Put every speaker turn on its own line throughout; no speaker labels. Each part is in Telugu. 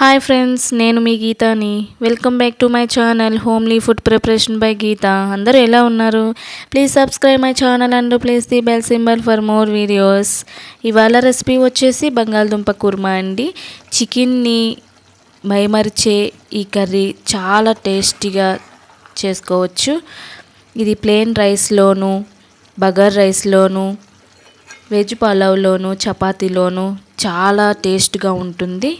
హాయ్ ఫ్రెండ్స్ నేను మీ గీతాని. Welcome back to my channel homely food preparation by Geeta అందరూ ఎలా ఉన్నారు? Please subscribe my channel and please the bell symbol for more videos ఇవాళ రెసిపీ వచ్చేసి బంగాళదుంప కుర్మా అండి. చికెన్ని మైమరిచే ఈ కర్రీ చాలా టేస్టీగా చేసుకోవచ్చు. ఇది ప్లెయిన్ రైస్లోను బగర్ రైస్లోను వెజ్ పలావ్లోను చపాతీలోను చాలా టేస్ట్గా ఉంటుంది.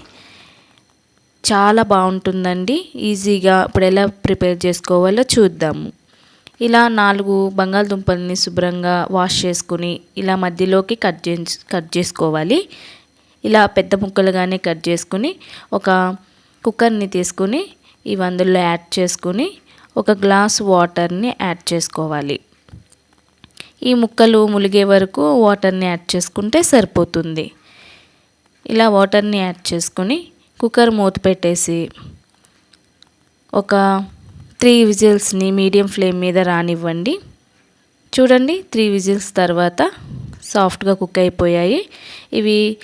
చాలా బాగుంటుందండి. ఈజీగా ఇప్పుడు ఎలా ప్రిపేర్ చేసుకోవాలో చూద్దాము. ఇలా నాలుగు బంగాళదుంపల్ని శుభ్రంగా వాష్ చేసుకుని ఇలా మధ్యలోకి కట్ చే కట్ చేసుకోవాలి. ఇలా పెద్ద ముక్కలుగానే కట్ చేసుకుని ఒక కుక్కర్ని తీసుకుని ఇవి అందులో యాడ్ చేసుకుని ఒక గ్లాస్ వాటర్ని యాడ్ చేసుకోవాలి. ఈ ముక్కలు ములిగే వరకు వాటర్ని యాడ్ చేసుకుంటే సరిపోతుంది. ఇలా వాటర్ని యాడ్ చేసుకొని కుక్కర్ మూత పెట్టేసి ఒక త్రీ విజిల్స్ని మీడియం ఫ్లేమ్ మీద రానివ్వండి. చూడండి త్రీ విజిల్స్ తర్వాత సాఫ్ట్గా కుక్ అయిపోయాయి. ఇవి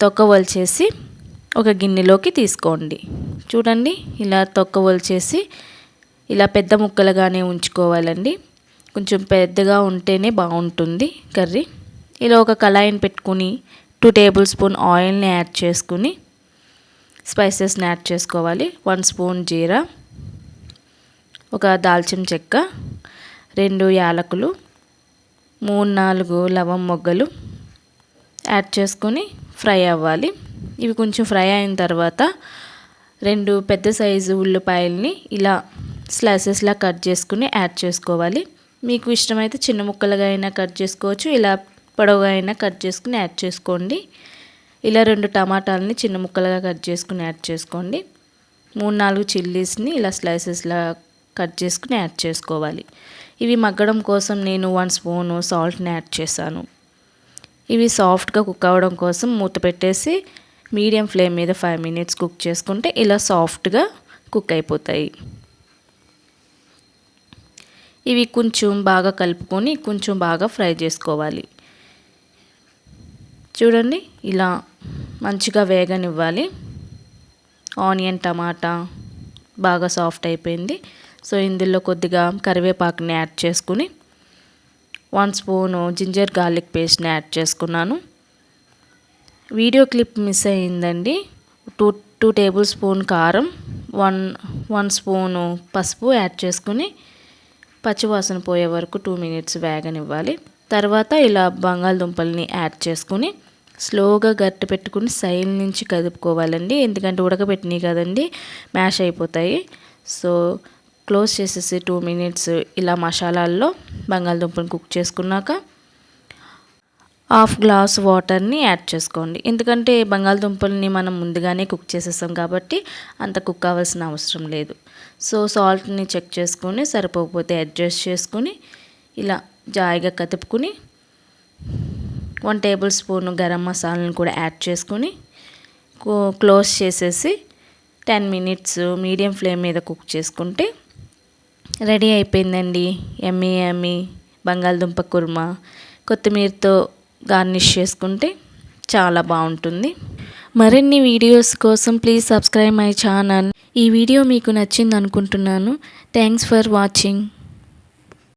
తొక్క వలిచేసి ఒక గిన్నెలోకి తీసుకోండి. చూడండి ఇలా తొక్క వలిచేసి ఇలా పెద్ద ముక్కలుగానే ఉంచుకోవాలండి. కొంచెం పెద్దగా ఉంటేనే బాగుంటుంది కర్రీ. ఇలా ఒక కళాయిని పెట్టుకుని టూ టేబుల్ స్పూన్ ఆయిల్ని యాడ్ చేసుకుని స్పైసెస్ని యాడ్ చేసుకోవాలి. వన్ స్పూన్ జీరా ఒక దాల్చిన చెక్క రెండు యాలకులు మూడు నాలుగు లవం మొగ్గలు యాడ్ చేసుకొని ఫ్రై అవ్వాలి. ఇవి కొంచెం ఫ్రై అయిన తర్వాత రెండు పెద్ద సైజు ఉల్లిపాయల్ని ఇలా స్లైసెస్లా కట్ చేసుకుని యాడ్ చేసుకోవాలి. మీకు ఇష్టమైతే చిన్న ముక్కలుగా అయినా కట్ చేసుకోవచ్చు ఇలా పొడవుగా అయినా కట్ చేసుకుని యాడ్ చేసుకోండి. ఇలా రెండు టమాటాలని చిన్న ముక్కలుగా కట్ చేసుకుని యాడ్ చేసుకోండి. మూడు నాలుగు చిల్లీస్ని ఇలా స్లైసెస్లా కట్ చేసుకుని యాడ్ చేసుకోవాలి. ఇవి మగ్గడం కోసం నేను వన్ స్పూను సాల్ట్ని యాడ్ చేశాను. ఇవి సాఫ్ట్గా కుక్ అవ్వడం కోసం మూత పెట్టేసి మీడియం ఫ్లేమ్ మీద ఫైవ్ మినిట్స్ కుక్ చేసుకుంటే ఇలా సాఫ్ట్గా కుక్ అయిపోతాయి. ఇవి కొంచెం బాగా కలుపుకొని కొంచెం బాగా ఫ్రై చేసుకోవాలి. చూడండి ఇలా మంచిగా వేగనివ్వాలి. ఆనియన్ టమాటా బాగా సాఫ్ట్ అయిపోయింది. సో ఇందులో కొద్దిగా కరివేపాకుని యాడ్ చేసుకుని వన్ స్పూను జింజర్ గార్లిక్ పేస్ట్ని యాడ్ చేసుకున్నాను. వీడియో క్లిప్ మిస్ అయిందండి టూ టూ టేబుల్ స్పూన్ కారం వన్ వన్ స్పూను పసుపు యాడ్ చేసుకుని పచ్చివాసన పోయే వరకు టూ మినిట్స్ వేగనివ్వాలి. తర్వాత ఇలా బంగాళదుంపల్ని యాడ్ చేసుకుని స్లోగా గట్టి పెట్టుకుని సైడ్ నుంచి కదుపుకోవాలండి. ఎందుకంటే ఉడకబెట్టినాయి కదండి మ్యాష్ అయిపోతాయి. సో క్లోజ్ చేసేసి టూ మినిట్స్ ఇలా మసాలాల్లో బంగాళదుంపని కుక్ చేసుకున్నాక హాఫ్ గ్లాస్ వాటర్ని యాడ్ చేసుకోండి. ఎందుకంటే బంగాళదుంపల్ని మనం ముందుగానే కుక్ చేసేసాం కాబట్టి అంత కుక్ అవ్వాల్సిన అవసరం లేదు. సో సాల్ట్ని చెక్ చేసుకొని సరిపోకపోతే అడ్జస్ట్ చేసుకొని ఇలా జాయిగా కతుపుకుని వన్ టేబుల్ స్పూన్ గరం మసాలాను కూడా యాడ్ చేసుకొని క్లోజ్ చేసేసి టెన్ మినిట్స్ మీడియం ఫ్లేమ్ మీద కుక్ చేసుకుంటే రెడీ అయిపోయిందండి. ఎమ్మీ ఎమ్మీ బంగాళదుంప కుర్మా కొత్తిమీరతో గార్నిష్ చేసుకుంటే చాలా బాగుంటుంది. మరిన్ని వీడియోస్ కోసం ప్లీజ్ సబ్స్క్రైబ్ మై ఛానల్. ఈ వీడియో మీకు నచ్చింది అనుకుంటున్నాను థ్యాంక్స్ ఫర్ వాచింగ్.